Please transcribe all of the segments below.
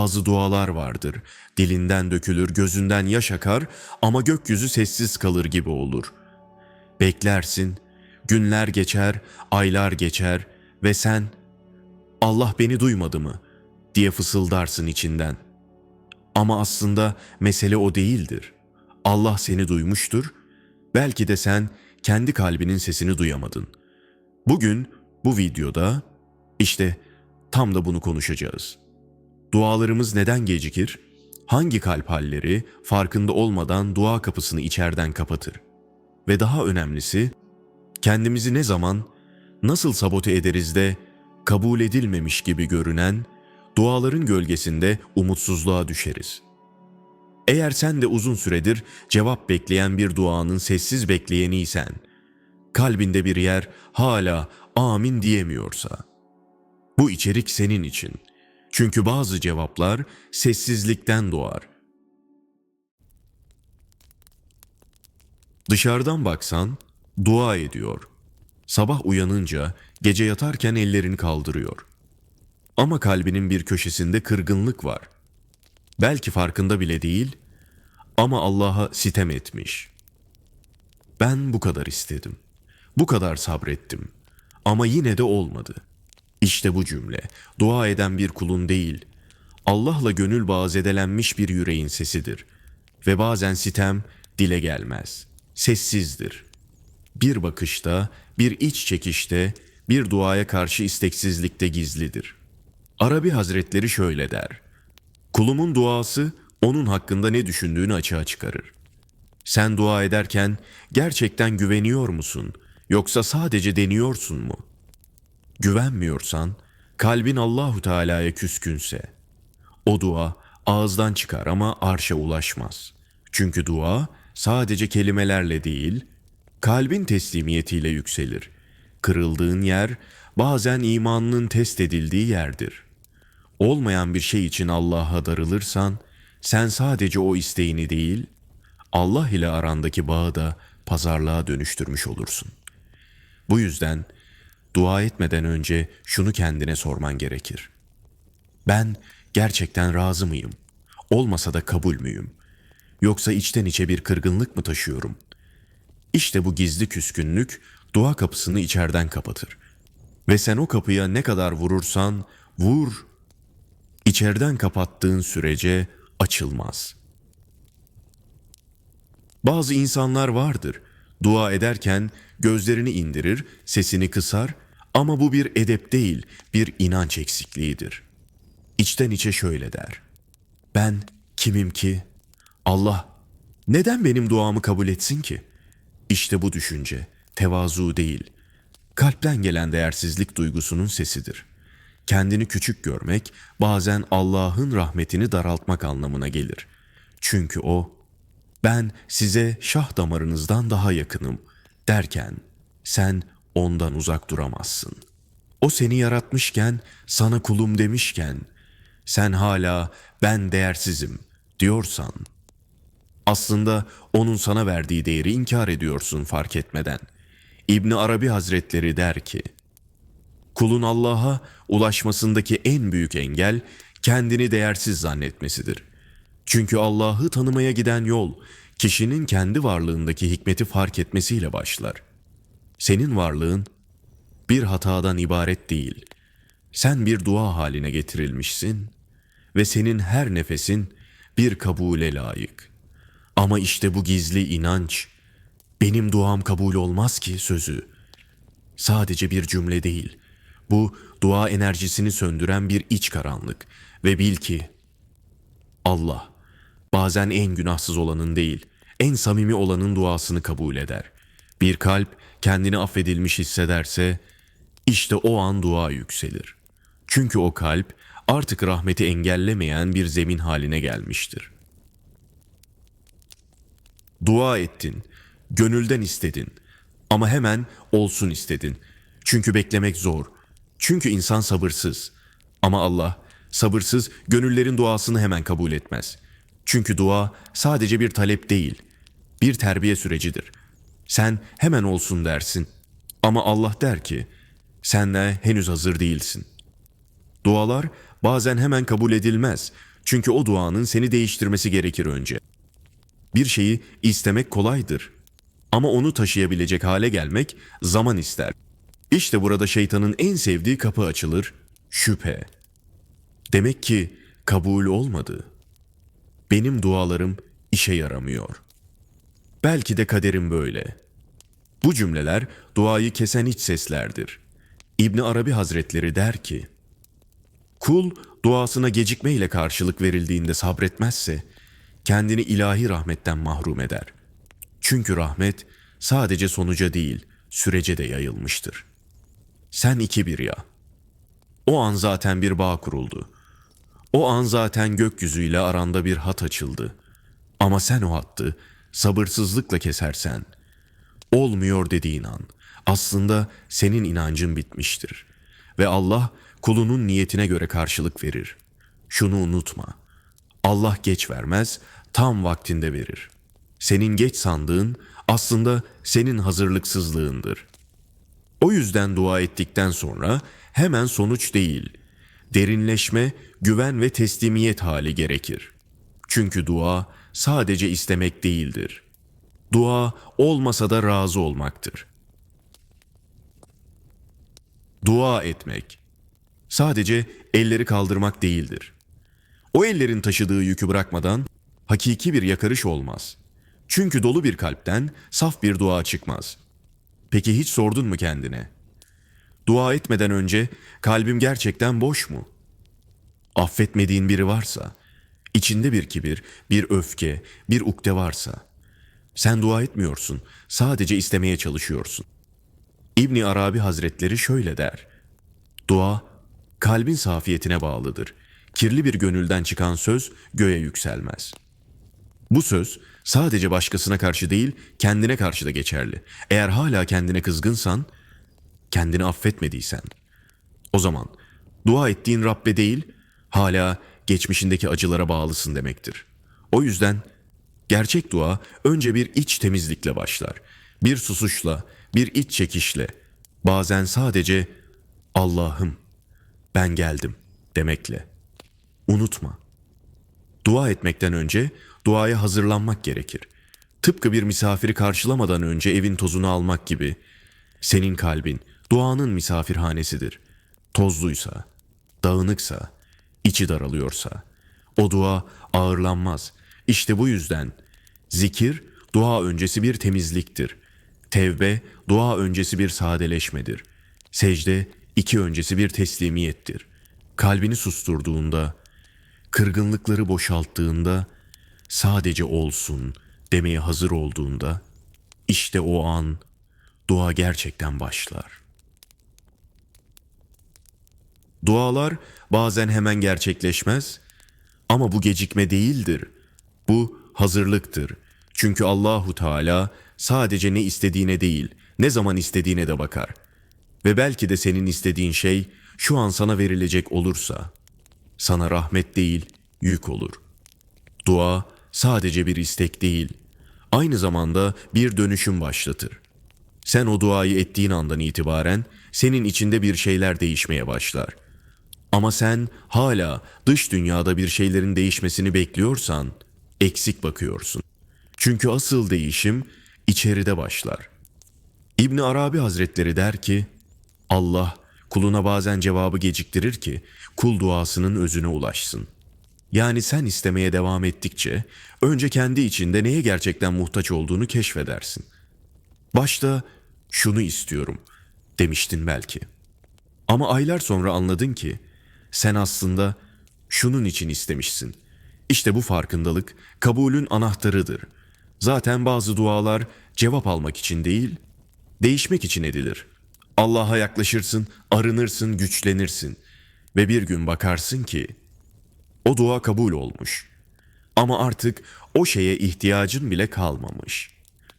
Bazı dualar vardır. Dilinden dökülür, gözünden yaş akar ama gökyüzü sessiz kalır gibi olur. Beklersin, günler geçer, aylar geçer ve sen Allah beni duymadı mı diye fısıldarsın içinden. Ama aslında mesele o değildir. Allah seni duymuştur. Belki de sen kendi kalbinin sesini duyamadın. Bugün bu videoda işte tam da bunu konuşacağız. Dualarımız neden gecikir? Hangi kalp halleri farkında olmadan dua kapısını içeriden kapatır? Ve daha önemlisi, kendimizi ne zaman, nasıl sabote ederiz de kabul edilmemiş gibi görünen duaların gölgesinde umutsuzluğa düşeriz. Eğer sen de uzun süredir cevap bekleyen bir duanın sessiz bekleyeniysen, kalbinde bir yer hala amin diyemiyorsa, bu içerik senin için. Çünkü bazı cevaplar sessizlikten doğar. Dışarıdan baksan dua ediyor. Sabah uyanınca gece yatarken ellerini kaldırıyor. Ama kalbinin bir köşesinde kırgınlık var. Belki farkında bile değil ama Allah'a sitem etmiş. Ben bu kadar istedim. Bu kadar sabrettim. Ama yine de olmadı. İşte bu cümle dua eden bir kulun değil, Allah'la gönül bağı zedelenmiş bir yüreğin sesidir. Ve bazen sitem dile gelmez. Sessizdir. Bir bakışta, bir iç çekişte, bir duaya karşı isteksizlikte gizlidir. Arabi Hazretleri şöyle der. Kulumun duası onun hakkında ne düşündüğünü açığa çıkarır. Sen dua ederken gerçekten güveniyor musun yoksa sadece deniyorsun mu? Güvenmiyorsan, kalbin Allahu Teala'ya küskünse, o dua ağızdan çıkar ama arşa ulaşmaz. Çünkü dua sadece kelimelerle değil, kalbin teslimiyetiyle yükselir. Kırıldığın yer bazen imanının test edildiği yerdir. Olmayan bir şey için Allah'a darılırsan, sen sadece o isteğini değil, Allah ile arandaki bağı da pazarlığa dönüştürmüş olursun. Bu yüzden dua etmeden önce şunu kendine sorman gerekir. Ben gerçekten razı mıyım? Olmasa da kabul müyüm? Yoksa içten içe bir kırgınlık mı taşıyorum? İşte bu gizli küskünlük dua kapısını içeriden kapatır. Ve sen o kapıya ne kadar vurursan vur, içeriden kapattığın sürece açılmaz. Bazı insanlar vardır. Dua ederken gözlerini indirir, sesini kısar ama bu bir edep değil, bir inanç eksikliğidir. İçten içe şöyle der. Ben kimim ki? Allah neden benim duamı kabul etsin ki? İşte bu düşünce tevazu değil, kalpten gelen değersizlik duygusunun sesidir. Kendini küçük görmek bazen Allah'ın rahmetini daraltmak anlamına gelir. Çünkü o ben size şah damarınızdan daha yakınım derken sen ondan uzak duramazsın. O seni yaratmışken, sana kulum demişken, sen hala ben değersizim diyorsan, aslında onun sana verdiği değeri inkar ediyorsun fark etmeden. İbni Arabi Hazretleri der ki, kulun Allah'a ulaşmasındaki en büyük engel kendini değersiz zannetmesidir. Çünkü Allah'ı tanımaya giden yol kişinin kendi varlığındaki hikmeti fark etmesiyle başlar. Senin varlığın bir hatadan ibaret değil. Sen bir dua haline getirilmişsin ve senin her nefesin bir kabule layık. Ama işte bu gizli inanç, benim duam kabul olmaz ki sözü. Sadece bir cümle değil. Bu dua enerjisini söndüren bir iç karanlık ve bil ki Allah bazen en günahsız olanın değil, en samimi olanın duasını kabul eder. Bir kalp kendini affedilmiş hissederse işte o an dua yükselir. Çünkü o kalp artık rahmeti engellemeyen bir zemin haline gelmiştir. Dua ettin, gönülden istedin ama hemen olsun istedin. Çünkü beklemek zor. Çünkü insan sabırsız. Ama Allah sabırsız gönüllerin duasını hemen kabul etmez. Çünkü dua sadece bir talep değil, bir terbiye sürecidir. Sen hemen olsun dersin. Ama Allah der ki, sen de henüz hazır değilsin. Dualar bazen hemen kabul edilmez. Çünkü o duanın seni değiştirmesi gerekir önce. Bir şeyi istemek kolaydır. Ama onu taşıyabilecek hale gelmek zaman ister. İşte burada şeytanın en sevdiği kapı açılır, şüphe. Demek ki kabul olmadı. Benim dualarım işe yaramıyor. Belki de kaderim böyle. Bu cümleler duayı kesen iç seslerdir. İbni Arabi Hazretleri der ki, Kul duasına gecikmeyle karşılık verildiğinde sabretmezse kendini ilahi rahmetten mahrum eder. Çünkü rahmet sadece sonuca değil, sürece de yayılmıştır. Sen iki bir ya. O an zaten bir bağ kuruldu. O an zaten gökyüzüyle aranda bir hat açıldı. Ama sen o hattı sabırsızlıkla kesersen, olmuyor dediğin an aslında senin inancın bitmiştir. Ve Allah kulunun niyetine göre karşılık verir. Şunu unutma. Allah geç vermez, tam vaktinde verir. Senin geç sandığın aslında senin hazırlıksızlığındır. O yüzden dua ettikten sonra hemen sonuç değil, derinleşme, güven ve teslimiyet hali gerekir. Çünkü dua sadece istemek değildir. Dua olmasa da razı olmaktır. Dua etmek sadece elleri kaldırmak değildir. O ellerin taşıdığı yükü bırakmadan hakiki bir yakarış olmaz. Çünkü dolu bir kalpten saf bir dua çıkmaz. Peki hiç sordun mu kendine? Dua etmeden önce kalbim gerçekten boş mu? Affetmediğin biri varsa, içinde bir kibir, bir öfke, bir ukde varsa, sen dua etmiyorsun, sadece istemeye çalışıyorsun. İbni Arabi Hazretleri şöyle der. Dua, kalbin safiyetine bağlıdır. Kirli bir gönülden çıkan söz göğe yükselmez. Bu söz sadece başkasına karşı değil, kendine karşı da geçerli. Eğer hala kendine kızgınsan, kendini affetmediysen, o zaman dua ettiğin Rabbe değil, hala geçmişindeki acılara bağlısın demektir. O yüzden gerçek dua önce bir iç temizlikle başlar. Bir susuşla, bir iç çekişle, bazen sadece Allah'ım ben geldim demekle. Unutma. Dua etmekten önce duaya hazırlanmak gerekir. Tıpkı bir misafiri karşılamadan önce evin tozunu almak gibi. Senin kalbin duanın misafirhanesidir. Tozluysa, dağınıksa, içi daralıyorsa o dua ağırlanmaz. İşte bu yüzden zikir dua öncesi bir temizliktir. Tevbe dua öncesi bir sadeleşmedir. Secde iki öncesi bir teslimiyettir. Kalbini susturduğunda, kırgınlıkları boşalttığında, sadece olsun demeye hazır olduğunda, işte o an dua gerçekten başlar. Dualar bazen hemen gerçekleşmez ama bu gecikme değildir. Bu hazırlıktır. Çünkü Allahu Teala sadece ne istediğine değil, ne zaman istediğine de bakar. Ve belki de senin istediğin şey şu an sana verilecek olursa sana rahmet değil, yük olur. Dua sadece bir istek değil, aynı zamanda bir dönüşüm başlatır. Sen o duayı ettiğin andan itibaren senin içinde bir şeyler değişmeye başlar. Ama sen hala dış dünyada bir şeylerin değişmesini bekliyorsan eksik bakıyorsun. Çünkü asıl değişim içeride başlar. İbn Arabi Hazretleri der ki, Allah kuluna bazen cevabı geciktirir ki kul duasının özüne ulaşsın. Yani sen istemeye devam ettikçe önce kendi içinde neye gerçekten muhtaç olduğunu keşfedersin. Başta şunu istiyorum demiştin belki. Ama aylar sonra anladın ki sen aslında şunun için istemişsin. İşte bu farkındalık kabulün anahtarıdır. Zaten bazı dualar cevap almak için değil, değişmek için edilir. Allah'a yaklaşırsın, arınırsın, güçlenirsin ve bir gün bakarsın ki o dua kabul olmuş. Ama artık o şeye ihtiyacın bile kalmamış.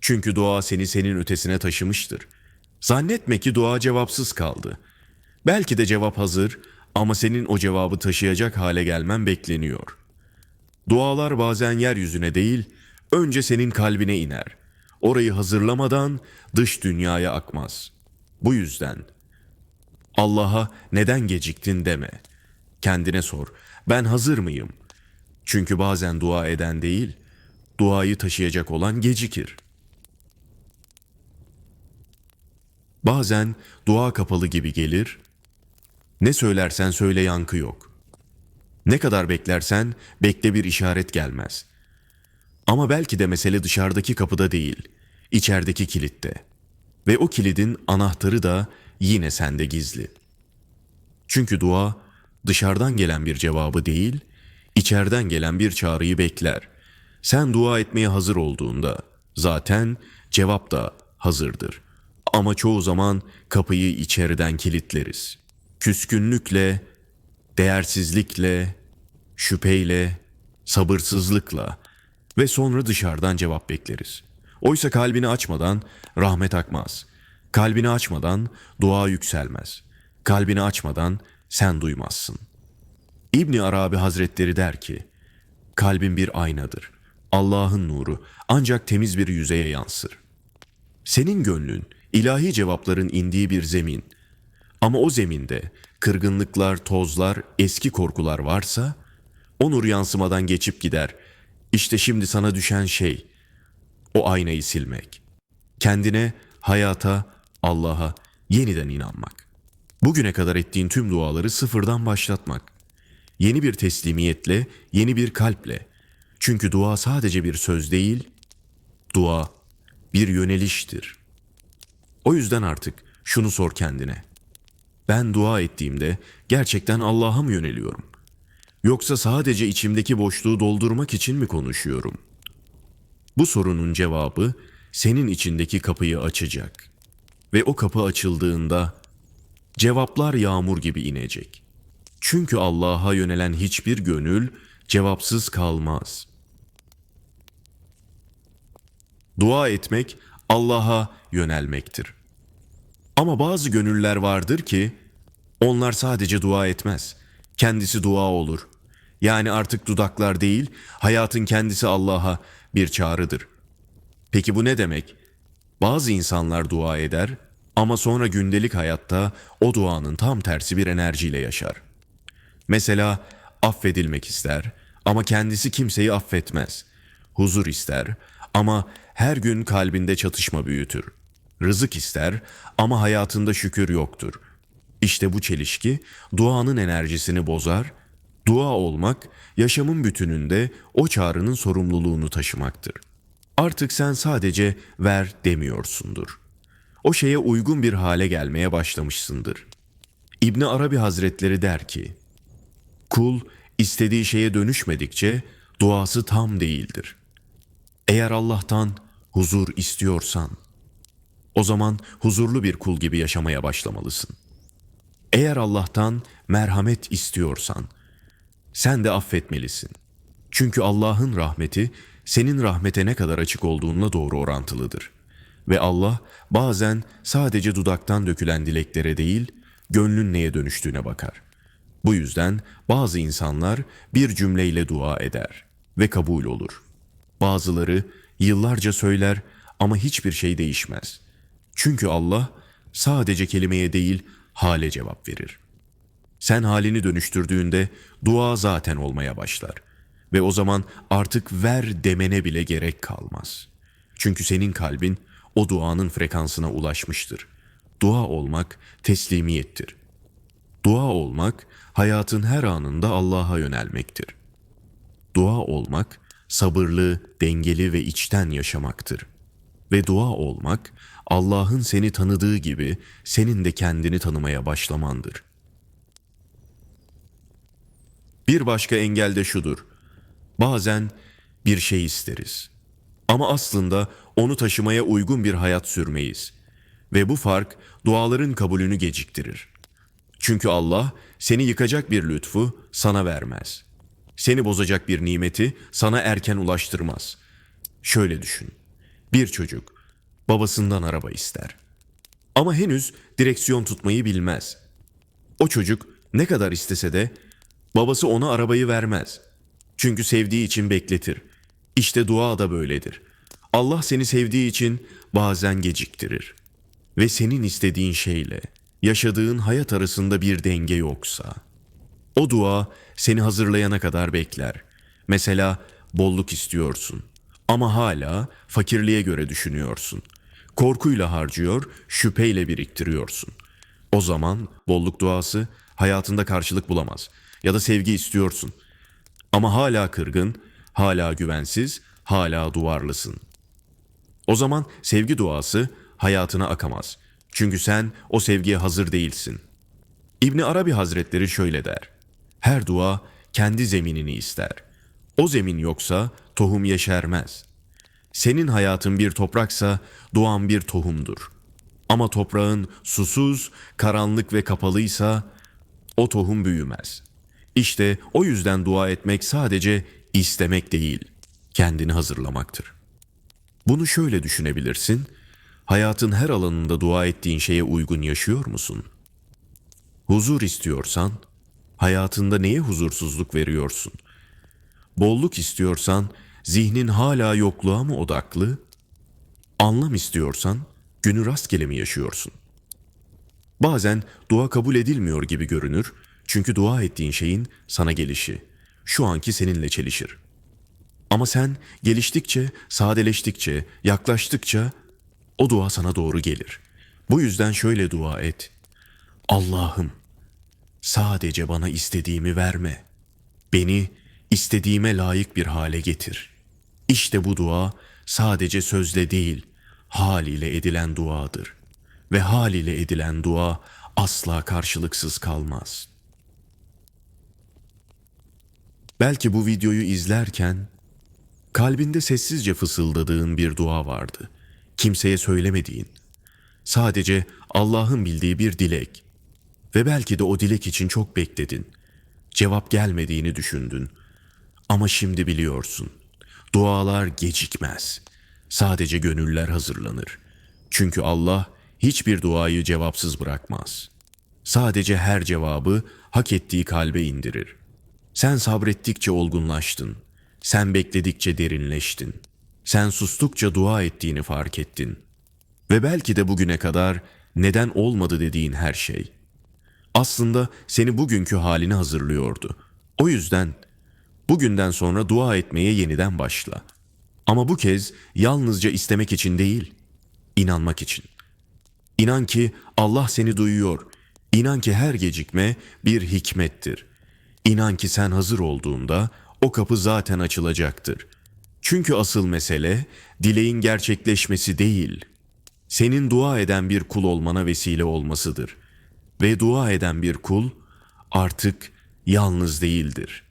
Çünkü dua seni senin ötesine taşımıştır. Zannetme ki dua cevapsız kaldı. Belki de cevap hazır ama senin o cevabı taşıyacak hale gelmen bekleniyor. Dualar bazen yeryüzüne değil, önce senin kalbine iner. Orayı hazırlamadan dış dünyaya akmaz. Bu yüzden Allah'a neden geciktin deme. Kendine sor. Ben hazır mıyım? Çünkü bazen dua eden değil, duayı taşıyacak olan gecikir. Bazen dua kapalı gibi gelir, ne söylersen söyle yankı yok. Ne kadar beklersen bekle bir işaret gelmez. Ama belki de mesele dışarıdaki kapıda değil, içerideki kilitte. Ve o kilidin anahtarı da yine sende gizli. Çünkü dua dışarıdan gelen bir cevabı değil, içeriden gelen bir çağrıyı bekler. Sen dua etmeye hazır olduğunda zaten cevap da hazırdır. Ama çoğu zaman kapıyı içeriden kilitleriz. Küskünlükle, değersizlikle, şüpheyle, sabırsızlıkla ve sonra dışarıdan cevap bekleriz. Oysa kalbini açmadan rahmet akmaz. Kalbini açmadan dua yükselmez. Kalbini açmadan sen duymazsın. İbni Arabi Hazretleri der ki, kalbin bir aynadır. Allah'ın nuru ancak temiz bir yüzeye yansır. Senin gönlün ilahi cevapların indiği bir zemin. Ama o zeminde kırgınlıklar, tozlar, eski korkular varsa o nur yansımadan geçip gider. İşte şimdi sana düşen şey o aynayı silmek. Kendine, hayata, Allah'a yeniden inanmak. Bugüne kadar ettiğin tüm duaları sıfırdan başlatmak. Yeni bir teslimiyetle, yeni bir kalple. Çünkü dua sadece bir söz değil, dua bir yöneliştir. O yüzden artık şunu sor kendine. Ben dua ettiğimde gerçekten Allah'a mı yöneliyorum? Yoksa sadece içimdeki boşluğu doldurmak için mi konuşuyorum? Bu sorunun cevabı senin içindeki kapıyı açacak. Ve o kapı açıldığında cevaplar yağmur gibi inecek. Çünkü Allah'a yönelen hiçbir gönül cevapsız kalmaz. Dua etmek Allah'a yönelmektir. Ama bazı gönüller vardır ki onlar sadece dua etmez. Kendisi dua olur. Yani artık dudaklar değil, hayatın kendisi Allah'a bir çağrıdır. Peki bu ne demek? Bazı insanlar dua eder ama sonra gündelik hayatta o duanın tam tersi bir enerjiyle yaşar. Mesela affedilmek ister ama kendisi kimseyi affetmez. Huzur ister ama her gün kalbinde çatışma büyütür. Rızık ister ama hayatında şükür yoktur. İşte bu çelişki duanın enerjisini bozar. Dua olmak yaşamın bütününde o çağrının sorumluluğunu taşımaktır. Artık sen sadece ver demiyorsundur. O şeye uygun bir hale gelmeye başlamışsındır. İbni Arabi Hazretleri der ki, Kul istediği şeye dönüşmedikçe duası tam değildir. Eğer Allah'tan huzur istiyorsan, o zaman huzurlu bir kul gibi yaşamaya başlamalısın. Eğer Allah'tan merhamet istiyorsan, sen de affetmelisin. Çünkü Allah'ın rahmeti senin rahmete ne kadar açık olduğunla doğru orantılıdır. Ve Allah bazen sadece dudaktan dökülen dileklere değil, gönlün neye dönüştüğüne bakar. Bu yüzden bazı insanlar bir cümleyle dua eder ve kabul olur. Bazıları yıllarca söyler ama hiçbir şey değişmez. Çünkü Allah sadece kelimeye değil hale cevap verir. Sen halini dönüştürdüğünde dua zaten olmaya başlar. Ve o zaman artık ver demene bile gerek kalmaz. Çünkü senin kalbin o duanın frekansına ulaşmıştır. Dua olmak teslimiyettir. Dua olmak hayatın her anında Allah'a yönelmektir. Dua olmak sabırlı, dengeli ve içten yaşamaktır. Ve dua olmak Allah'ın seni tanıdığı gibi senin de kendini tanımaya başlamandır. Bir başka engel de şudur. Bazen bir şey isteriz. Ama aslında onu taşımaya uygun bir hayat sürmeyiz. Ve bu fark duaların kabulünü geciktirir. Çünkü Allah seni yıkacak bir lütfu sana vermez. Seni bozacak bir nimeti sana erken ulaştırmaz. Şöyle düşün. Bir çocuk babasından araba ister. Ama henüz direksiyon tutmayı bilmez. O çocuk ne kadar istese de babası ona arabayı vermez. Çünkü sevdiği için bekletir. İşte dua da böyledir. Allah seni sevdiği için bazen geciktirir. Ve senin istediğin şeyle yaşadığın hayat arasında bir denge yoksa, o dua seni hazırlayana kadar bekler Mesela bolluk istiyorsun ama hala fakirliğe göre düşünüyorsun. Korkuyla harcıyor, şüpheyle biriktiriyorsun. O zaman bolluk duası hayatında karşılık bulamaz. Ya da sevgi istiyorsun. Ama hala kırgın, hala güvensiz, hala duvarlısın. O zaman sevgi duası hayatına akamaz. Çünkü sen o sevgiye hazır değilsin. İbni Arabi Hazretleri şöyle der. Her dua kendi zeminini ister. O zemin yoksa tohum yeşermez. Senin hayatın bir topraksa duan bir tohumdur. Ama toprağın susuz, karanlık ve kapalıysa o tohum büyümez. İşte o yüzden dua etmek sadece istemek değil, kendini hazırlamaktır. Bunu şöyle düşünebilirsin. Hayatın her alanında dua ettiğin şeye uygun yaşıyor musun? Huzur istiyorsan, hayatında neye huzursuzluk veriyorsun? Bolluk istiyorsan, zihnin hala yokluğa mı odaklı? Anlam istiyorsan, günü rastgele mi yaşıyorsun? Bazen dua kabul edilmiyor gibi görünür çünkü dua ettiğin şeyin sana gelişi, şu anki seninle çelişir. Ama sen geliştikçe, sadeleştikçe, yaklaştıkça o dua sana doğru gelir. Bu yüzden şöyle dua et. Allah'ım sadece bana istediğimi verme. Beni istediğime layık bir hale getir. İşte bu dua sadece sözle değil, hal ile edilen duadır. Ve hal ile edilen dua asla karşılıksız kalmaz. Belki bu videoyu izlerken kalbinde sessizce fısıldadığın bir dua vardı. Kimseye söylemediğin. Sadece Allah'ın bildiği bir dilek. Ve belki de o dilek için çok bekledin. Cevap gelmediğini düşündün. Ama şimdi biliyorsun. Dualar gecikmez. Sadece gönüller hazırlanır. Çünkü Allah hiçbir duayı cevapsız bırakmaz. Sadece her cevabı hak ettiği kalbe indirir. Sen sabrettikçe olgunlaştın. Sen bekledikçe derinleştin. Sen sustukça dua ettiğini fark ettin. Ve belki de bugüne kadar neden olmadı dediğin her şey. Aslında seni bugünkü haline hazırlıyordu. O yüzden bugünden sonra dua etmeye yeniden başla. Ama bu kez yalnızca istemek için değil, inanmak için. İnan ki Allah seni duyuyor. İnan ki her gecikme bir hikmettir. İnan ki sen hazır olduğunda o kapı zaten açılacaktır. Çünkü asıl mesele dileğin gerçekleşmesi değil, senin dua eden bir kul olmana vesile olmasıdır. Ve dua eden bir kul artık yalnız değildir.